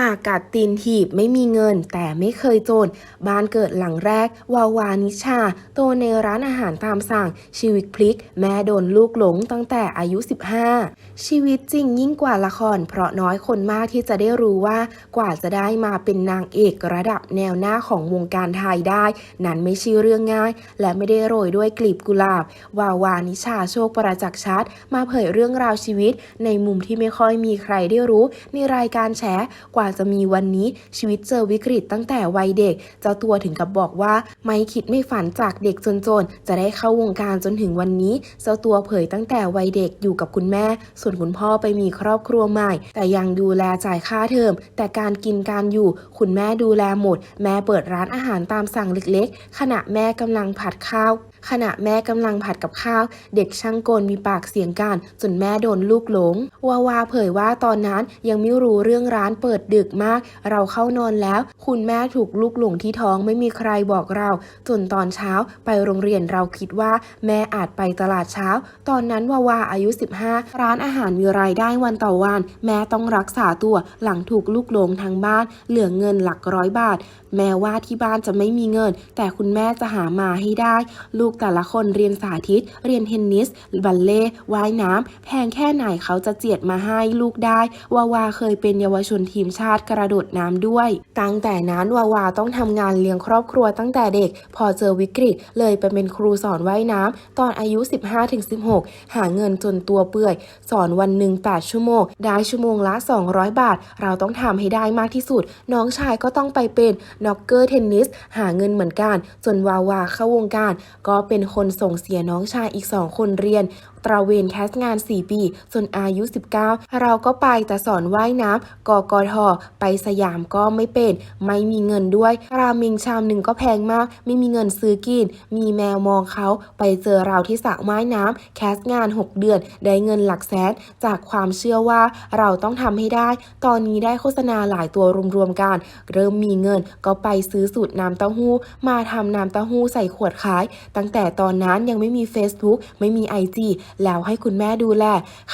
ปากกัดตีนถีบไม่มีเงินแต่ไม่เคยจน บ้านเกิดหลังแรก วาวานิชา โตในร้านอาหารตามสั่ง ชีวิตพลิก แม่โดนลูกหลงตั้งแต่อายุ 15 ชีวิตจริงยิ่งกว่าละคร เพราะน้อยคนมากที่จะได้รู้ว่ากว่าจะได้มาเป็นนางเอกระดับแนวหน้าของวงการไทยได้ นั้นไม่ใช่เรื่องง่าย และไม่ได้โรยด้วยกลีบกุหลาบ วาวานิชาโชคประจักษ์ชัด มาเผยเรื่องราวชีวิต ในมุมที่ไม่ค่อยมีใครได้รู้ในรายการแฉกว่าจะมีวันนี้ชีวิตเจอวิกฤตตั้งแต่วัยเด็ก เจ้าตัวถึงกับบอกว่า ไม่คิดไม่ฝันจากเด็กจนๆ จะได้เข้าวงการจนถึงวันนี้ เจ้าตัวเผยตั้งแต่วัยเด็กอยู่กับคุณแม่ ส่วนคุณพ่อไปมีครอบครัวใหม่ แต่ยังดูแลจ่ายค่าเทอม แต่การกินการอยู่ คุณแม่ดูแลหมด แม่เปิดร้านอาหารตามสั่งเล็กๆ ขณะแม่กำลังผัดข้าว ขณะแม่กำลังผัดกับข้าว เด็กช่างกลมีปากเสียงกันจนแม่โดนลูกหลง วาวาเผยว่าตอนนั้นยังไม่รู้เรื่องร้านเปิดดึกมาก เราเข้านอนแล้ว คุณแม่ถูกลูกหลงที่ท้องไม่มีใครบอกเรา จนตอนเช้าไปโรงเรียนเราคิดว่าแม่อาจไปตลาดเช้า ตอนนั้นวาวาอายุ 15 ร้านอาหารมีรายได้วันต่อวัน แม่ต้องรักษาตัวหลังถูกลูกหลงทางบ้าน เหลือเงินหลักร้อยบาท แม้ว่าที่บ้านจะไม่มีเงิน แต่คุณแม่จะหามาให้ได้ ลูกแต่ละคนเรียนสาธิต เรียนเทนนิส บัลเล่ว่ายน้ำแพงแค่ไหนเขาจะเจียดมาให้ลูกได้ วาวาเคยเป็นเยาวชนทีมชาติกระโดดน้ำด้วย ตั้งแต่นั้นวาวาต้องทำงานเลี้ยงครอบครัวตั้งแต่เด็ก พอเจอวิกฤตเลยไปเป็นครูสอนว่ายน้ำตอนอายุ 15-16 หาเงินจนตัวเปื่อย สอนวันหนึ่ง8ชั่วโมง ได้ชั่วโมงละ 200 บาท เราต้องทำให้ได้มากที่สุด น้องชายก็ต้องไปเป็นน็อกเกอร์เทนนิส หาเงินเหมือนกัน จนวาวาเข้าวงการ ก็เป็นคนส่งเสียน้องชายอีก2คนเรียน ตระเวนแคสงาน 4 ปีจนอายุ 19 เราก็ไปแต่สอนว่ายน้ำกกทไปสยามก็ไม่เป็น ไม่มีเงินด้วย ราเมิงชามหนึ่งก็แพงมาก ไม่มีเงินซื้อกิน มีแมวมองเขาไปเจอเราที่สระว่ายน้ำแคสงาน 6 เดือน ได้เงินหลักแสนจากความเชื่อว่าเราต้องทำให้ได้ ตอนนี้ได้โฆษณาหลายตัวรวมๆกัน เริ่มมีเงินก็ไปซื้อสูตรน้ำเต้าหู้ มาทำน้ำเต้าหู้ใส่ขวดขายตั้งแต่ตอนนั้นยังไม่มี Facebook ไม่มี IG แล้วให้คุณแม่ดูแล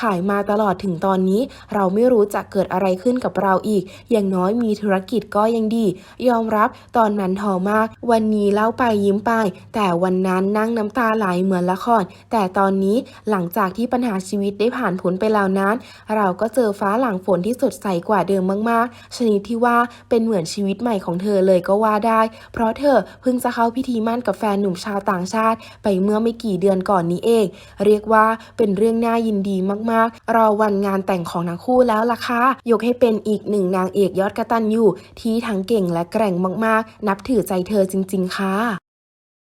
ขายมาตลอดถึงตอนนี้ เราไม่รู้จะเกิดอะไรขึ้นกับเราอีก อย่างน้อยมีธุรกิจก็ยังดี ยอมรับตอนนั้นท้อมาก วันนี้เล่าไปยิ้มไป แต่วันนั้นนั่งน้ำตาไหลเหมือนละคร แต่ตอนนี้หลังจากที่ปัญหาชีวิตได้ผ่านพ้นไปแล้วนั้น เราก็เจอฟ้าหลังฝนที่สดใสกว่าเดิมมากๆ ชนิดที่ว่าเป็นเหมือนชีวิตใหม่ของเธอเลยก็ว่าได้ เพราะเธอเพิ่งจะเข้าพิธีมั่นกับแฟนหนุ่มชาวต่างชาติไปเมื่อไม่กี่เดือนก่อนนี้เอง เรียกว่าเป็นเรื่องน่ายินดีมากๆ รอวันงานแต่งของทั้งคู่แล้วล่ะค่ะ ยกให้เป็นอีกหนึ่งนางเอกยอดกระตันอยู่ที่ทั้งเก่งและแกร่งมากๆ นับถือใจเธอจริง ๆ ค่ะ